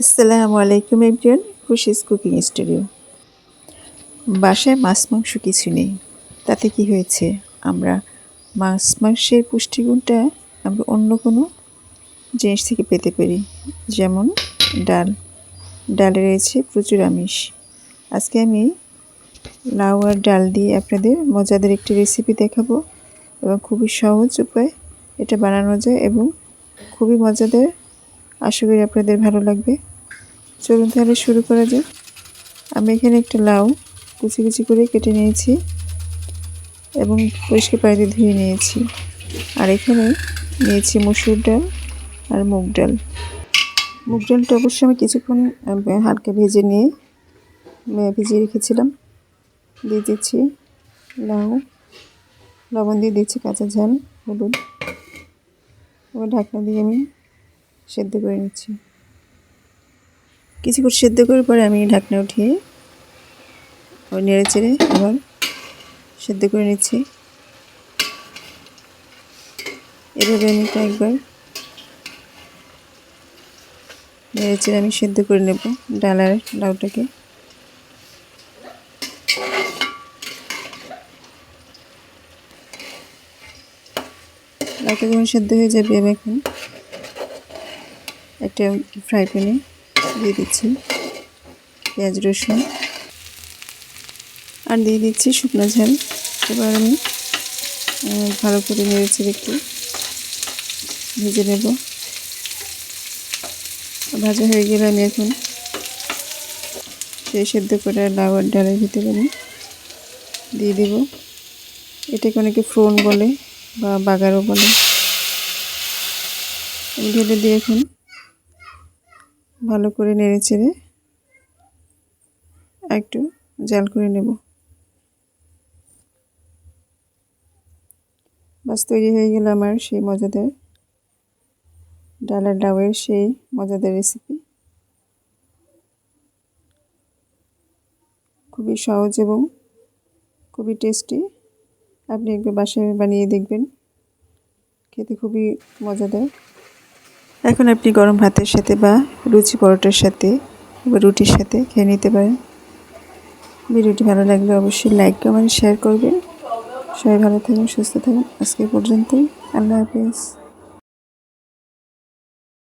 আসসালামু আলাইকুম একজন খুশিস কুকিং স্টুডিও। বাসায় মাছ মাংস কিছু নেই, তাতে কি হয়েছে? আমরা মাছ মাংসের পুষ্টিগুণটা আমরা অন্য কোনো জিনিস থেকে পেতে পারি, যেমন ডাল। ডালে রয়েছে প্রচুর আমিষ। আজকে আমি লাউ আর ডাল দিয়ে আপনাদের মজাদার একটি রেসিপি দেখাবো এবং খুবই সহজ উপায় এটা বানানো যায় এবং খুবই মজাদার আশা করি আপনাদের ভালো লাগবে। চলুন তাহলে শুরু করা যাক। আমি এখানে একটা লাউ কুচি কুচি করে কেটে নিয়েছি এবং পরিষ্কার পানিতে ধুয়ে নিয়েছি। আর এখানে নিয়েছি মসুর ডাল আর মুগ ডাল। মুগ ডালটা অবশ্যই আমি কিছুক্ষণ হালকা ভেজে নিয়ে ভিজিয়ে রেখেছিলাম। দিয়ে দিচ্ছি লাউ। লবণ দিয়ে দিচ্ছি কাঁচা ঝাল, হলুদ। এবার ঢাকনা দিয়ে আমি সেদ্ধ করে নিচ্ছি। কিছুক্ষণ সেদ্ধ করার পরে আমি ঢাকনা উঠিয়ে ওই নেড়ে চেড়ে আবার সেদ্ধ করে নিচ্ছি। এভাবে আমি কয়েকবার নেড়ে চেড়ে আমি সেদ্ধ করে নেব ডালার লাউটাকে লাউটা যখন সেদ্ধ হয়ে যাবে আমি এখন একটা ফ্রাই প্যানে দিয়ে দিচ্ছি। পেঁয়াজ, রসুন। আর দিয়ে দিচ্ছি শুকনো ঝাল। এবার আমি ভালো করে নেড়েছি একটু ভেজে নেব। ভাজা হয়ে গেলে আমি এখন সেই সেদ্ধ করে লাউ আর ডালের ভিতরে আমি দিয়ে দেব। এটাকে অনেকে ফ্রোন বলে বা বাগারও বলে। ঢেলে দিয়ে এখন ভালো করে নেড়ে চেড়ে একটু জাল করে নেব। বাস তৈরি হয়ে গেল আমার সেই মজাদার ডালের ডাউয়ের সেই মজাদার রেসিপি খুবই সহজ এবং খুবই টেস্টি আপনি একবার বাসায় বানিয়ে দেখবেন। খেতে খুবই মজাদার। এখন আপনি গরম ভাতের সাথে বা লুচি পরোটার সাথে বা রুটির সাথে খেয়ে নিতে পারেন। ভিডিওটি ভালো লাগলে অবশ্যই লাইক কমেন্ট শেয়ার করবেন। সবাই ভালো থাকুন, সুস্থ থাকুন। আজকে পর্যন্তই। আল্লাহ হাফিজ।